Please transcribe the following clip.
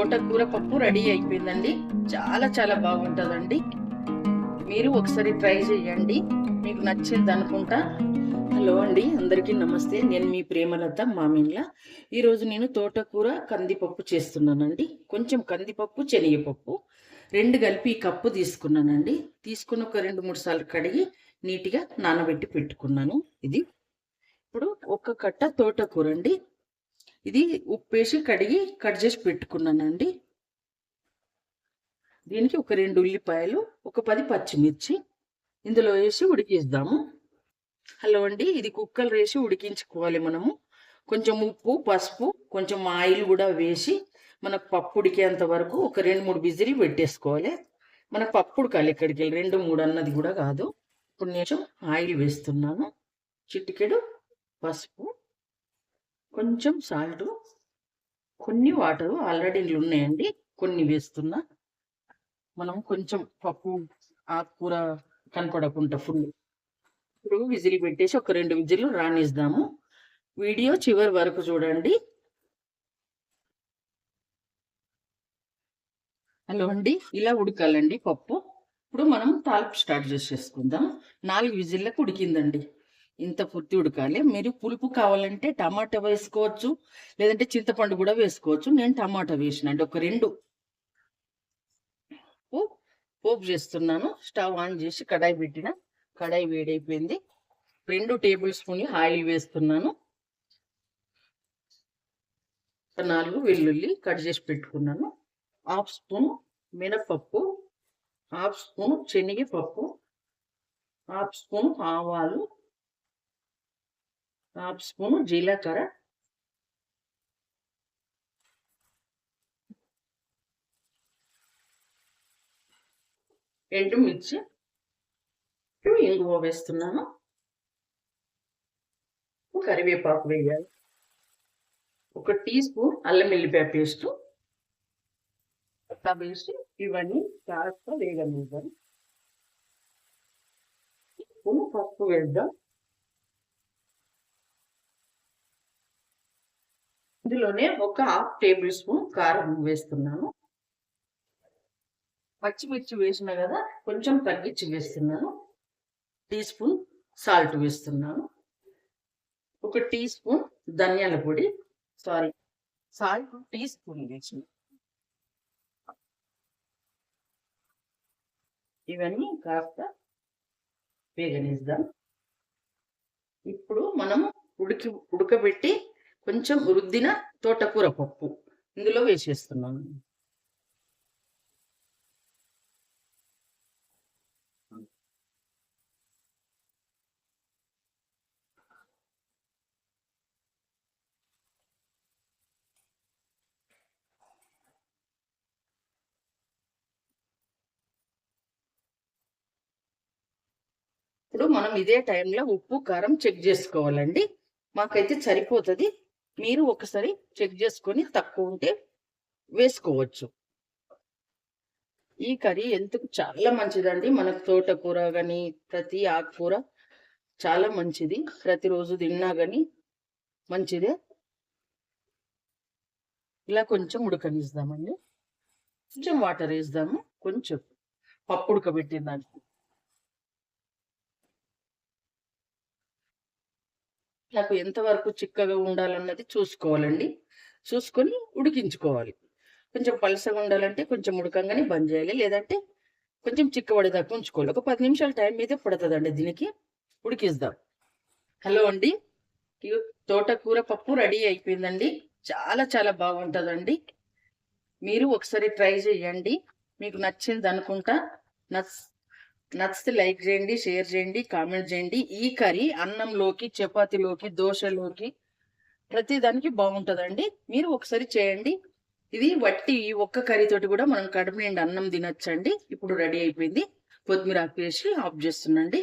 తోటకూర పప్పు రెడీ అయిపోయిందండి. చాలా చాలా బాగుంటుందండి. మీరు ఒకసారి ట్రై చేయండి. మీకు నచ్చింది అనుకుంటా. హలో అండి అందరికీ నమస్తే. నేను మీ ప్రేమలత మామిన్ల ఈరోజు నేను తోటకూర కందిపప్పు చేస్తున్నానండి. కొంచెం కందిపప్పు శనగపప్పు. రెండు కలిపి కప్పు తీసుకున్నానండి. తీసుకుని ఒక రెండు మూడు సార్లు కడిగి నీట్గా నానబెట్టి పెట్టుకున్నాను. ఇది ఇప్పుడు ఒక కట్ట తోటకూర అండి. ఇది ఉప్పేసి కడిగి కట్ చేసి పెట్టుకున్నానండి. దీనికి ఒక రెండు ఉల్లిపాయలు ఒక పది పచ్చిమిర్చి ఇందులో వేసి ఉడికిద్దాము. హలో అండి ఇది కుక్కలు వేసి ఉడికించుకోవాలి మనము. కొంచెం ఉప్పు పసుపు కొంచెం ఆయిల్ కూడా వేసి మనకు పప్పు ఉడికేంత వరకు ఒక రెండు మూడు బిజిలి పెట్టేసుకోవాలి. మనకు పప్పు ఉడకాలి ఇక్కడికి వెళ్ళి రెండు మూడు అన్నది కూడా కాదు. ఇప్పుడు నేను ఆయిల్ వేస్తున్నాను. చిటికెడు పసుపు కొంచెం సాల్ట్ కొన్ని వాటర్ ఆల్రెడీ ఉన్నాయండి. కొన్ని వేస్తున్నా. మనం కొంచెం పప్పు ఆకుకూర కనపడకుండా ఫుల్. ఇప్పుడు విజిల్ పెట్టేసి ఒక రెండు విజిల్ రాణిస్తాము వీడియో చివరి వరకు చూడండి. హలో అండి. ఇలా ఉడకాలండి పప్పు. ఇప్పుడు మనం తాలింపు స్టార్ట్ చేసేసుకుందాం. నాలుగు విజిల్లకు ఉడికిందండి. ఇంత పూర్తి ఉడకాలి. మీరు పులుపు కావాలంటే టమాటా వేసుకోవచ్చు లేదంటే చింతపండు కూడా వేసుకోవచ్చు. నేను టమాటా వేసినండి. ఒక రెండు పోపు చేస్తున్నాను. స్టవ్ ఆన్ చేసి కడాయి పెట్టిన కడాయి వేడైపోయింది. రెండు టేబుల్ స్పూన్ ఆయిల్ వేస్తున్నాను. నాలుగు వెల్లుల్లి కట్ చేసి పెట్టుకున్నాను. హాఫ్ స్పూన్ మినపప్పు హాఫ్ స్పూన్ శనగపప్పు హాఫ్ స్పూన్ ఆవాలు హాఫ్ స్పూన్ జీలకర్ర ఎండుమిర్చి ఇంగువ వేస్తున్నాను కరివేపాకు వేయాలి ఒక టీ స్పూన్ అల్లం వెల్లిపాయ పేస్ట్ అట్లా వేసి ఇవన్నీ కాస్త వేగనిద్దాం స్పూన్ పప్పు వేద్దాం ఇందులోనే ఒక హాఫ్ టేబుల్ స్పూన్ కారం వేస్తున్నాను. పచ్చిమిర్చి వేసిన కదా కొంచెం తగ్గించి వేస్తున్నాను. టీ స్పూన్ సాల్ట్ వేస్తున్నాను. ఒక టీ స్పూన్ ధనియాల పొడి సారీ సాల్ట్ టీ స్పూన్ వేసిన. ఇవన్నీ కాస్త వేగనిద్దాం. ఇప్పుడు మనం ఉడికి ఉడకబెట్టి కొంచెం రుద్దిన తోటకూర పప్పు ఇందులో వేసేస్తున్నాను ఇప్పుడు మనం ఇదే టైంలో ఉప్పు కారం చెక్ చేసుకోవాలండి. మాకైతే సరిపోతుంది. మీరు ఒకసారి చెక్ చేసుకొని తక్కువ ఉంటే వేసుకోవచ్చు. ఈ కర్రీ ఎందుకు చాలా మంచిదండి. మనకు తోటకూర కానీ ప్రతి ఆకుకూర చాలా మంచిది. ప్రతిరోజు తిన్నా కానీ మంచిదే. ఇలా కొంచెం ఉడకనిస్తామండి. కొంచెం వాటర్ వేద్దాము కొంచెం పప్పు ఉడకబెట్టిన దానికి నాకు ఎంతవరకు చిక్కగా ఉండాలన్నది చూసుకోవాలండి. చూసుకొని ఉడికించుకోవాలి. కొంచెం పలసగా ఉండాలంటే కొంచెం ఉడకంగానే బంద్ చేయాలి. లేదంటే కొంచెం చిక్కబడేదాకా ఉంచుకోవాలి. ఒక పది నిమిషాల టైం మీద పడుతుందండి దీనికి. ఉడికిద్దాం హలో అండి. ఇగో తోటకూర పప్పు రెడీ అయిపోయిందండి. చాలా చాలా బాగుంటుందండి. మీరు ఒకసారి ట్రై చేయండి. మీకు నచ్చింది అనుకుంటా నచ్ నచ్చితే లైక్ చేయండి షేర్ చేయండి కామెంట్ చేయండి. ఈ కర్రీ అన్నంలోకి చపాతీలోకి దోశలోకి ప్రతిదానికి బాగుంటుందండి. మీరు ఒకసారి చేయండి. ఇది వట్టి ఈ ఒక్క కర్రీతోటి కూడా మనం కడుపు నిండి అన్నం తినొచ్చండి. ఇప్పుడు రెడీ అయిపోయింది. కొత్తిమీర ఆకు వేసి ఆఫ్ చేస్తున్నాండి.